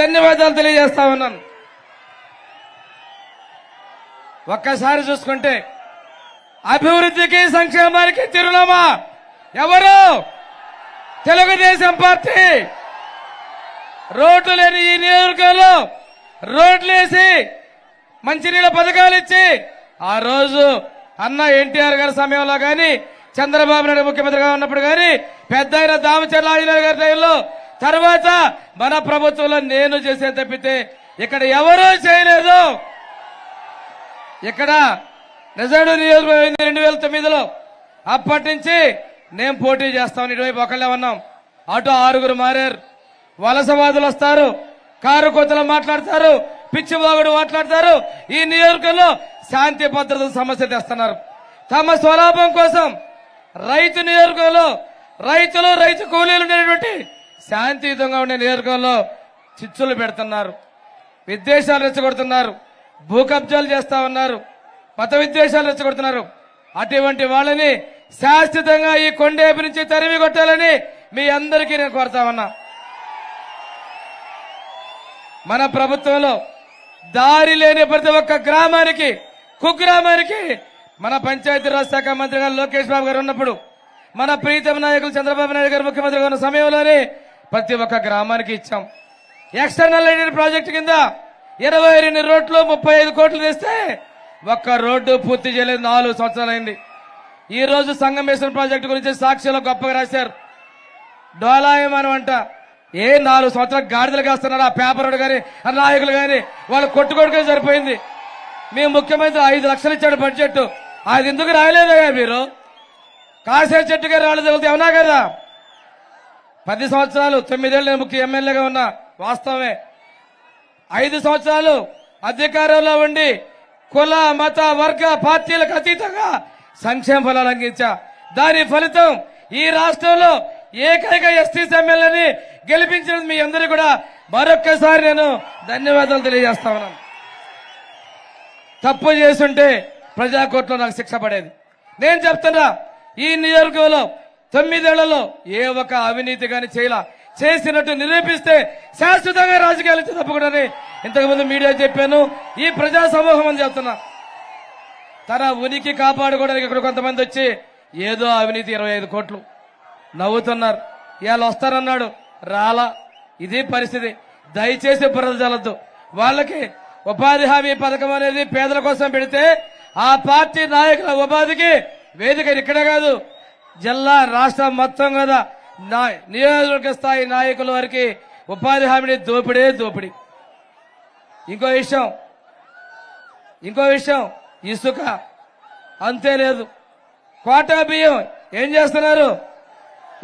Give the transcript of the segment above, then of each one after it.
ధన్యవాదాలు తెలియజేస్తా ఉన్నాను. ఒక్కసారి చూసుకుంటే అభివృద్ధికి సంక్షేమానికి చిరునామా ఎవరు? తెలుగుదేశం పార్టీ. రోడ్లు లేని ఈ నియోజకవర్గంలో రోడ్లు వేసి మంచినీళ్ళ పథకాలు ఇచ్చి ఆ రోజు అన్న ఎన్టీఆర్ గారి సమయంలో కానీ చంద్రబాబు నాయుడు ముఖ్యమంత్రిగా ఉన్నప్పుడు కానీ పెద్ద ఆయన దామచర్ల ఆంజనేయ గారి టైంలో తర్వాత మన ప్రభుత్వంలో నేను చేసే తప్పితే ఇక్కడ ఎవరూ చేయలేదు. ఇక్కడ నిజాడు నియోజకవర్గం రెండు వేల తొమ్మిదిలో అప్పటి నుంచి నేను పోటీ చేస్తామని ఇటువైపు ఒకళ్ళే ఉన్నాం. అటు ఆరుగురు మారారు. వలసవాదులు వస్తారు. కారు కోతలు మాట్లాడతారు. పిచ్చివాగుడు మాట్లాడతారు. ఈ నియోజకవర్గంలో శాంతి భద్రత సమస్య తెస్తున్నారు. తమ స్వలాభం కోసం రైతు నియోజకవర్గంలో రైతులు రైతు కూలీలు ఉండేటువంటి శాంతియుతంగా ఉండే నియోజకవర్గంలో చిచ్చులు పెడుతున్నారు. విద్వేషాలు రెచ్చగొడుతున్నారు. భూ కబ్జాలు చేస్తా ఉన్నారు మత విద్వేషాలు రెచ్చగొడుతున్నారు. అటువంటి వాళ్ళని శాశ్వతంగా ఈ కొండేపు నుంచి తరిమి కొట్టాలని మీ అందరికీ నేను కోరుతా ఉన్నా. మన ప్రభుత్వంలో దారి లేని ప్రతి ఒక్క గ్రామానికి కుగ్రామానికి మన పంచాయతీరాజ్ శాఖ మంత్రి గారు లోకేష్ బాబు గారు ఉన్నప్పుడు మన ప్రీతమ నాయకులు చంద్రబాబు నాయుడు గారు ముఖ్యమంత్రిగా ఉన్న సమయంలోనే ప్రతి ఒక్క గ్రామానికి ఇచ్చాం. ఎక్స్టర్నల్ ఎయిడెడ్ ప్రాజెక్టు కింద ఇరవై రెండు రోడ్లు ముప్పై ఐదు కోట్లు తెస్తే ఒక్క రోడ్డు పూర్తి చేయలేదు నాలుగు సంవత్సరాలైంది ఈ రోజు సంగమేశ్వరం ప్రాజెక్టు గురించి సాక్షిలో గొప్పగా రాశారు. డోలాయమానం అంట. ఏ నాలుగు సంవత్సరాలు గాడిదలు కాస్తున్నారు ఆ పేపర్ కానీ ఆ నాయకులు కానీ వాళ్ళు కొట్టుకోడుకే సరిపోయింది. మీ ముఖ్యమంత్రి ఐదు లక్షలు ఇచ్చాడు బడ్జెట్ అది ఎందుకు రాయలేదయ్యా మీరు? కాసే చెట్టుగా రాళ్ళు తగిలితే అవునా కదా? పది సంవత్సరాలు తొమ్మిదేళ్ళు నేను ముఖ్య ఎమ్మెల్యేగా ఉన్నా వాస్తవమే. ఐదు సంవత్సరాలు అధికారంలో ఉండి కుల మత వర్గ పార్టీలకు అతీతంగా సంక్షేమ ఫలాలు అందించా. దాని ఫలితం ఈ రాష్ట్రంలో ఏకైక ఎస్టీ ఎమ్మెల్యేని గెలిపించిన మీ అందరికీ కూడా మరొక్కసారి నేను ధన్యవాదాలు తెలియజేస్తా ఉన్నాను. తప్పు చేసుంటే ప్రజాకోర్టులో నాకు శిక్ష పడేది. నేను చెప్తున్నా ఈ నియోజకవర్గంలో తొమ్మిదేళ్ళలో ఏ ఒక్క అవినీతి కానీ చేయలా. చేసినట్టు నిరూపిస్తే శాశ్వతంగా రాజకీయాలు ఇచ్చే తప్పకూడదని ఇంతకుముందు మీడియా చెప్పాను. ఈ ప్రజా సమూహం అని చెప్తున్నా. తన ఉనికి కాపాడుకోవడానికి ఇక్కడ కొంతమంది వచ్చి ఏదో అవినీతి ఇరవై ఐదు కోట్లు నవ్వుతున్నారు. ఇవాళ వస్తారన్నాడు. రాలా. ఇది పరిస్థితి. దయచేసి బురద జలద్దు వాళ్ళకి ఉపాధి హామీ పథకం అనేది పేదల కోసం పెడితే ఆ పార్టీ నాయకుల ఉపాధికి వేదిక ఇక్కడ కాదు. జిల్లా రాష్ట్రం మొత్తం కదా. నా నియోజకవర్గ స్థాయి నాయకుల వారికి ఉపాధి హామీని దోపిడే దోపిడి. ఇంకో విషయం ఇంకో విషయం ఇసుక అంతే లేదు. కోటా బియ్యం ఏం చేస్తున్నారు?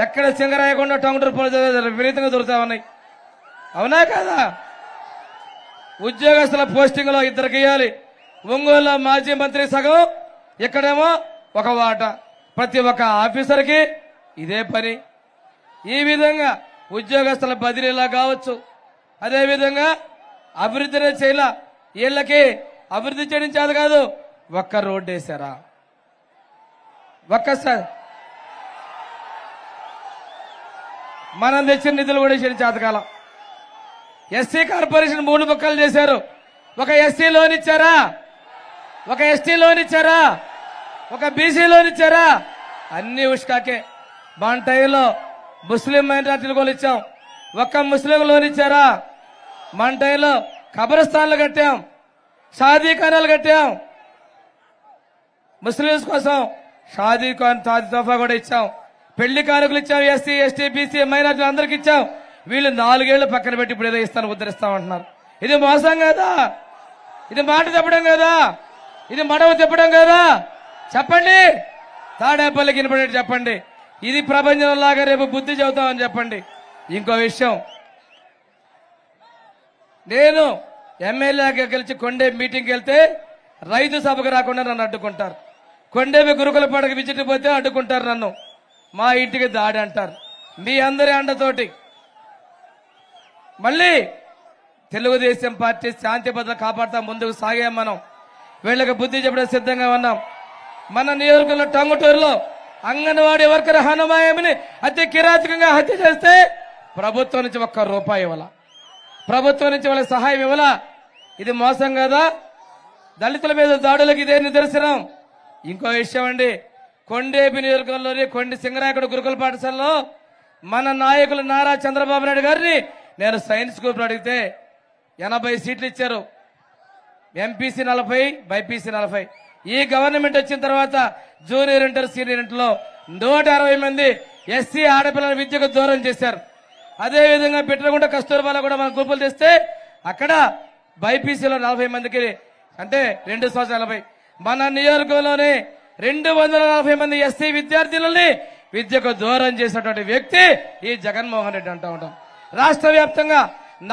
ఎక్కడ సింగరాయకుండా టంగుటూరు పనులు విపరీతంగా దొరుకుతా ఉన్నాయి. అవునా కదా? ఉద్యోగస్తుల పోస్టింగ్లో ఇద్దరికి ఇవ్వాలి ఒంగోలులో మాజీ మంత్రి సగం ఇక్కడేమో ఒక వాట. ప్రతి ఒక్క ఆఫీసర్కి ఇదే పని. ఈ విధంగా ఉద్యోగస్తుల బదిలీలా కావచ్చు. అదేవిధంగా అభివృద్ధినే చేయాల? వీళ్ళకి అభివృద్ధి చేయడం చేత కాదు ఒక్క రోడ్డు వేశారా ఒక్కసారి మనం తెచ్చిన నిధులు కూడా ఇచ్చిన చేతకాలం ఎస్సీ కార్పొరేషన్ మూడు ముక్కలు చేశారు. ఒక ఎస్సీ లోన్ ఇచ్చారా? ఒక ఎస్టీ లోన్ ఇచ్చారా? ఒక బీసీ లోన్ ఇచ్చారా అన్ని ఉష్కాకే. మన టైంలో ముస్లిం మైనార్టీలు కూడా ఇచ్చాం. ఒక్క ముస్లిం లోన్ ఇచ్చారా మన టైంలో కబరస్థాన్లు కట్టాం. షాదీ ఖానాలు కట్టాం. ముస్లింస్ కోసం షాదీ ఖాన్ తాజ్ తోఫా కూడా ఇచ్చాం. పెళ్ళి కానుకలు ఇచ్చాం. ఎస్సీ ఎస్టీ బీసీ మైనార్టీలు అందరికి ఇచ్చాం. వీళ్ళు నాలుగేళ్ళు పక్కన పెట్టి ఇప్పుడు ఏదో ఇస్తాను ఉద్ధరిస్తామంటున్నారు ఇది మోసం కదా? ఇది మాట చెప్పడం కదా? ఇది మడవ చెప్పడం కదా? చెప్పండి. తాడేపల్లికి వినపడేట్టు చెప్పండి. ఇది ప్రపంచంలాగా రేపు బుద్ధి చెబుతామని చెప్పండి. ఇంకో విషయం. నేను ఎమ్మెల్యేగా గెలిచి కొండే మీటింగ్కి వెళ్తే రైతు సభకు రాకుండా నన్ను అడ్డుకుంటారు. కొండేవి గురుకుల పండుగ విజిట్ పోతే అడ్డుకుంటారు నన్ను. మా ఇంటికి దాడి అంటారు. మీ అందరి అండతోటి. మళ్ళీ తెలుగుదేశం పార్టీ శాంతి భద్రత కాపాడుతా ముందుకు సాగాం మనం. వీళ్ళకి బుద్ధి చెప్పడం సిద్ధంగా ఉన్నాం. మన నియోజకవర్గంలో టంగుటూరులో అంగన్వాడీ వర్కర్ హనుమాయమిని అతి కిరాతకంగా హత్య చేస్తే ప్రభుత్వం నుంచి ఒక్క రూపాయి ఇవ్వాల. ప్రభుత్వం నుంచి వాళ్ళ సహాయం ఇవ్వాల. ఇది మోసం కదా? దళితుల మీద దాడులకు ఇదే నిదర్శనం. ఇంకో విషయం అండి కొండేపి నియోజకవర్గంలోని కొండి సింగరాయకుడు గురుకుల పాఠశాలలో మన నాయకులు నారా చంద్రబాబు నాయుడు గారిని నేను సైన్స్ గ్రూప్ అడిగితే ఎనభై సీట్లు ఇచ్చారు. ఎంపీసీ నలభై బైపీసీ నలభై. ఈ గవర్నమెంట్ వచ్చిన తర్వాత జూనియర్ ఇంటర్ సీనియర్ ఇంటర్లో నూట అరవై మంది ఎస్సీ ఆడపిల్లల విద్యకు దూరం చేశారు. అదేవిధంగా పెట్టకుండా కస్తూర్బాలో కూడా మనం గ్రూపులు తెస్తే అక్కడ బైపీసీలో నలభై మందికి అంటే రెండు సంవత్సరాలపై మన నియోజకవర్గంలోనే రెండు వందల నలభై మంది ఎస్సీ విద్యార్థులని విద్యకు దూరం చేసినటువంటి వ్యక్తి ఈ జగన్మోహన్ రెడ్డి అంటూ ఉంటాం. రాష్ట్ర వ్యాప్తంగా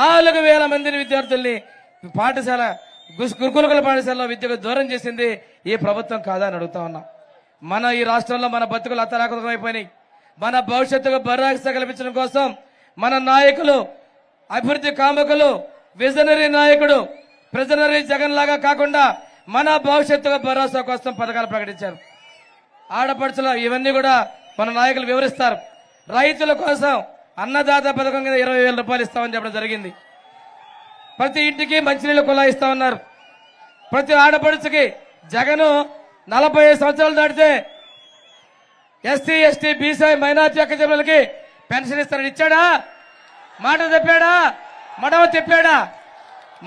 నాలుగు వేల మందిని విద్యార్థుల్ని పాఠశాల గురుకుల పాఠశాలలో విద్యకు దూరం చేసింది ఈ ప్రభుత్వం కాదా అని అడుగుతా ఉన్నా. మన ఈ రాష్ట్రంలో మన బతుకులు అత్తరాకుతం అయిపోయినాయి. మన భవిష్యత్తుకు భరోసా కల్పించడం కోసం మన నాయకులు అభివృద్ధి కామకులు విజనరీ నాయకుడు ప్రజనరీ జగన్ లాగా కాకుండా మన భవిష్యత్తుకు భరోసా కోసం పథకాలు ప్రకటించారు. ఆడపడుచులు ఇవన్నీ కూడా మన నాయకులు వివరిస్తారు. రైతుల కోసం అన్నదాత పథకం కింద ఇరవై వేల రూపాయలు ఇస్తామని చెప్పడం జరిగింది. ప్రతి ఇంటికి మంచినీళ్ళు కులా ఇస్తా ఉన్నారు. ప్రతి ఆడపడుచుకి జగను నలభై సంవత్సరాలు దాటితే ఎస్సీ ఎస్టీ బీసీ మైనార్టీ అక్క చెల్లెలకి పెన్షన్ ఇస్తారని ఇచ్చాడా? మాట చెప్పాడా మడవ చెప్పాడా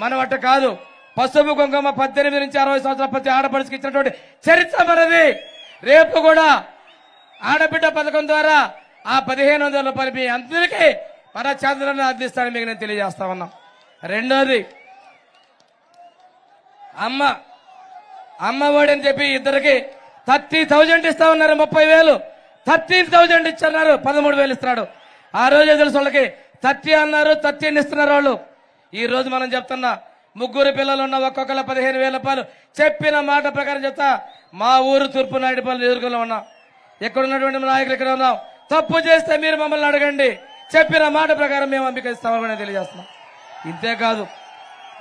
మనవట కాదు. పసుపు కుంకుమ పద్దెనిమిది నుంచి అరవై సంవత్సరాల ప్రతి ఆడపడుచుకి ఇచ్చినటువంటి చరిత్ర మనది. రేపు కూడా ఆడబిడ్డ పథకం ద్వారా ఆ పదిహేను వందల రూపాయలు మీ అందరికీ మన చంద్రులను అందిస్తానని మీకు నేను తెలియజేస్తా ఉన్నాం. రెండోది. అమ్మ అమ్మఒడి అని చెప్పి ఇద్దరికి థర్టీ థౌజండ్ ఇస్తా ఉన్నారు ముప్పై వేలు. థర్టీన్ థౌజండ్ ఇచ్చన్నారు పదమూడు వేలు ఇస్తున్నాడు. ఆ రోజు తెలుసు వాళ్ళకి థర్టీ అన్నారు థర్టీన్ ఇస్తున్నారు వాళ్ళు. ఈ రోజు మనం చెప్తున్నా ముగ్గురు పిల్లలు ఉన్న ఒక్కొక్కరు పదిహేను వేల రూపాయలు. చెప్పిన మాట ప్రకారం చెప్తా మా ఊరు తూర్పు నాయుడుపల్లి ఎదుర్కొలో ఉన్నాం. ఇక్కడ ఉన్నటువంటి నాయకులు ఇక్కడ ఉన్నాం. తప్పు చేస్తే మీరు మమ్మల్ని అడగండి. చెప్పిన మాట ప్రకారం మేము అంబిక ఇస్తామని తెలియజేస్తున్నాం. ఇంతే ఇంతేకాదు.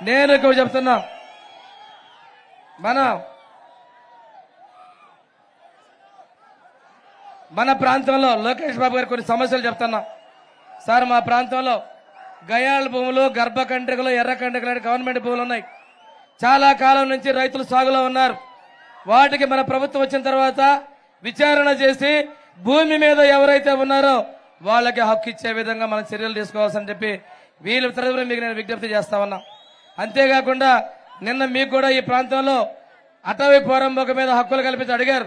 నేను ఇక్కడ చెప్తున్నా. మన మన ప్రాంతంలో లోకేష్ బాబు గారు కొన్ని సమస్యలు చెప్తున్నా. సార్ మా ప్రాంతంలో గయాళ భూములు గర్భకండ్రికలు ఎర్రకండ్రికలు అనే గవర్నమెంట్ భూములు ఉన్నాయి. చాలా కాలం నుంచి రైతులు సాగులో ఉన్నారు. వాటికి మన ప్రభుత్వం వచ్చిన తర్వాత విచారణ చేసి భూమి మీద ఎవరైతే ఉన్నారో వాళ్ళకి హక్కు ఇచ్చే విధంగా మనం చర్యలు తీసుకోవాల్సని చెప్పి వీళ్ళ తరఫున మీకు నేను విజ్ఞప్తి చేస్తా ఉన్నా. అంతేకాకుండా నిన్న మీకు కూడా ఈ ప్రాంతంలో అటవీ పోరంబోక మీద హక్కులు కల్పించి అడిగారు.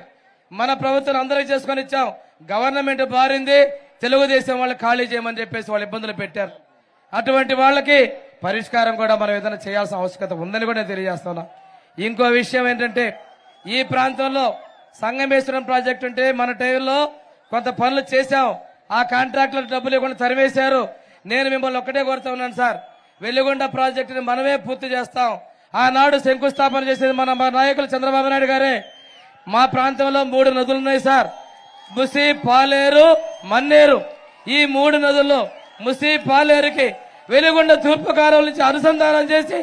మన ప్రభుత్వం అందరికీ చేసుకొని ఇచ్చాం. గవర్నమెంట్ బారింది తెలుగుదేశం వాళ్ళు ఖాళీ చేయమని చెప్పేసి వాళ్ళు ఇబ్బందులు పెట్టారు. అటువంటి వాళ్ళకి పరిష్కారం కూడా మనం ఏదైనా చేయాల్సిన ఆవశ్యకత ఉందని కూడా నేను తెలియజేస్తున్నా ఇంకో విషయం ఏంటంటే ఈ ప్రాంతంలో సంగమేశ్వరం ప్రాజెక్ట్ ఉంటే మన టైంలో కొంత పనులు చేశాం. ఆ కాంట్రాక్టులకు డబ్బులు ఇవ్వకుండా తరివేశారు నేను మిమ్మల్ని ఒక్కటే కోరుతా ఉన్నాను సార్. వెలుగొండ ప్రాజెక్టుని మనమే పూర్తి చేస్తాం. ఆనాడు శంకుస్థాపన చేసేది మన మా నాయకులు చంద్రబాబు నాయుడు గారే. మా ప్రాంతంలో మూడు నదులు ఉన్నాయి సార్. ముసి పాలేరు మన్నేరు. ఈ మూడు నదుల్లో ముసి పాలేరుకి వెలుగొండ తూర్పు కాలువల నుంచి అనుసంధానం చేసి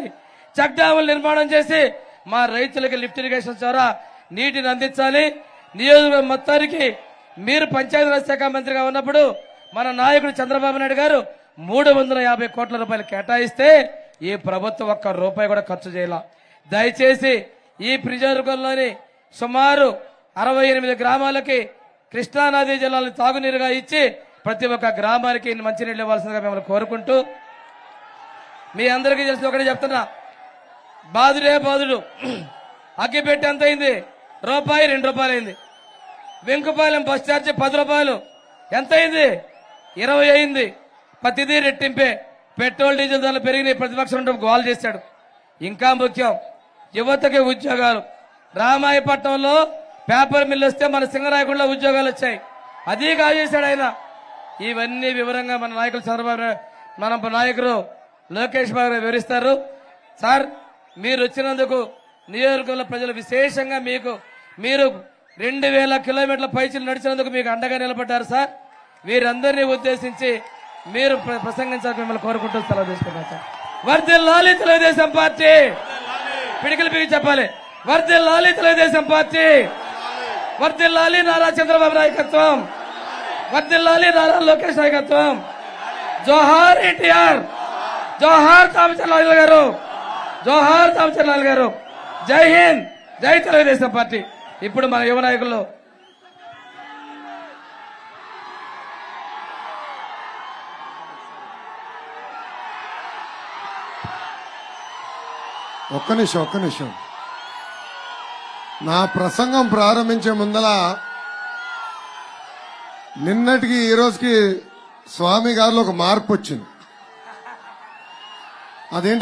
చెక్ డ్యాములు నిర్మాణం చేసి మా రైతులకి లిఫ్ట్ ఇరిగేషన్ ద్వారా నీటిని అందించాలి. నియోజకవర్గం మొత్తానికి మీరు పంచాయతీరాజ్ శాఖ మంత్రిగా ఉన్నప్పుడు మన నాయకుడు చంద్రబాబు నాయుడు గారు మూడు వందల యాభై కోట్ల రూపాయలు కేటాయిస్తే ఈ ప్రభుత్వం ఒక్క రూపాయి కూడా ఖర్చు చేయాల. దయచేసి ఈ ప్రిజర్గంలోని సుమారు అరవై ఎనిమిది గ్రామాలకి కృష్ణానదీ జిల్లాలను తాగునీరుగా ఇచ్చి ప్రతి ఒక్క గ్రామానికి మంచినీళ్ళు ఇవ్వాల్సిందిగా మిమ్మల్ని కోరుకుంటూ మీ అందరికీ తెలిసి ఒకటే చెప్తున్నా. బాదుడే బాదుడు అగ్గిపెట్టి ఎంత అయింది? రూపాయి రెండు రూపాయలు అయింది. వెంకుపాలెం బస్ ఛార్జ్ పది రూపాయలు. ఎంత అయింది? ఇరవై అయింది. ప్రతిదీ రెట్టింపే. పెట్రోల్ డీజిల్ ధరలు పెరిగినాయి. ప్రతిపక్షం ఉంటే గోల్ చేశాడు ఇంకా ముఖ్యం యువతకి ఉద్యోగాలు. రామాయపట్నంలో పేపర్ మిల్ వస్తే మన సింగరాయకుండా ఉద్యోగాలు వచ్చాయి. అదీ కాజేశాడు ఆయన. ఇవన్నీ వివరంగా మన నాయకులు చంద్రబాబు మన నాయకులు లోకేష్ బాబు గారు వివరిస్తారు. సార్ మీరు వచ్చినందుకు నియోజకవర్గంలో ప్రజలు విశేషంగా మీకు మీరు రెండు వేల కిలోమీటర్ల పైచలు నడిచినందుకు మీకు అండగా నిలబడ్డారు సార్. వీరందరినీ ఉద్దేశించి మీరు ప్రసంగించాలి ప్రసంగించాలని మిమ్మల్ని కోరుకుంటూ సెలవు తీసుకున్నాను సార్. వర్దిల్లాలి తెలుగుదేశం పార్టీ. పిడికిలు పిగి చెప్పాలి. వర్దిల్లాలి తెలుగుదేశం పార్టీ. వర్దిల్లాలి నారా చంద్రబాబు నాయకత్వం. వర్దిల్లాలి నారా లోకేష్ నాయకత్వం. జోహార్ ఎన్టీఆర్. జోహార్ తామచర్లాల్ గారు. జోహార్ తామచర్లాల్ గారు. జై హింద్. జై తెలుగుదేశం పార్టీ. ఇప్పుడు మన యువ నాయకులు ఒక్క నిమిషం ఒక్క నిమిషం. నా ప్రసంగం ప్రారంభించే ముందల నిన్నటికి ఈ రోజుకి స్వామి గారిలో ఒక మార్పు వచ్చింది. అదేంటి